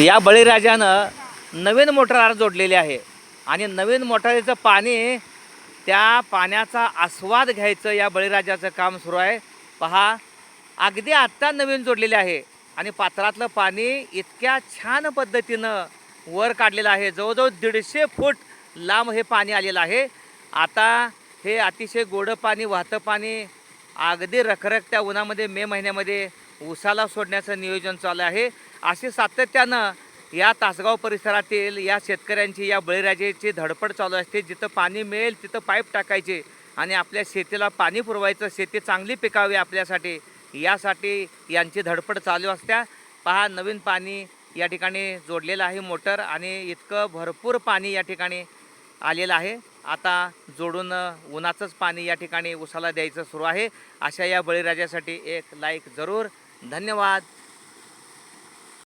या बळीराजानं नवीन मोटर जोडलेली आहे. आणि नवीन मोटारीचं पाणी त्या पाण्याचा आस्वाद घ्यायचं या बळीराजाचं काम सुरू आहे. पहा अगदी आत्ता नवीन जोडलेले आहे. आणि पात्रातलं पाणी इतक्या छान पद्धतीनं वर काढलेलं आहे. जवळजवळ दीडशे फूट लांब हे पाणी आलेलं आहे. आता हे अतिशय गोडं पाणी वाहतं पाणी अगदी रखरखत्या उन्हामध्ये मे महिन्यामध्ये उसाला सोडण्याचं नियोजन चालू आहे. असे सातत्यानं या तासगाव परिसरातील या शेतकऱ्यांची या बळीराजेची धडपड चालू असते. जिथं पाणी मिळेल तिथं पाईप टाकायचे आणि आपल्या शेतीला पाणी पुरवायचं शेती चांगली पिकावी आपल्यासाठी यासाठी यांची धडपड चालू असत्या. पहा नवीन पाणी या ठिकाणी जोडलेलं आहे मोटर आणि इतकं भरपूर पाणी या ठिकाणी आलेलं आहे. आता जोडून उन्हाचंच पाणी या ठिकाणी उसाला द्यायचं सुरू आहे. अशा या बळीराजासाठी एक लाईक जरूर. धन्यवाद.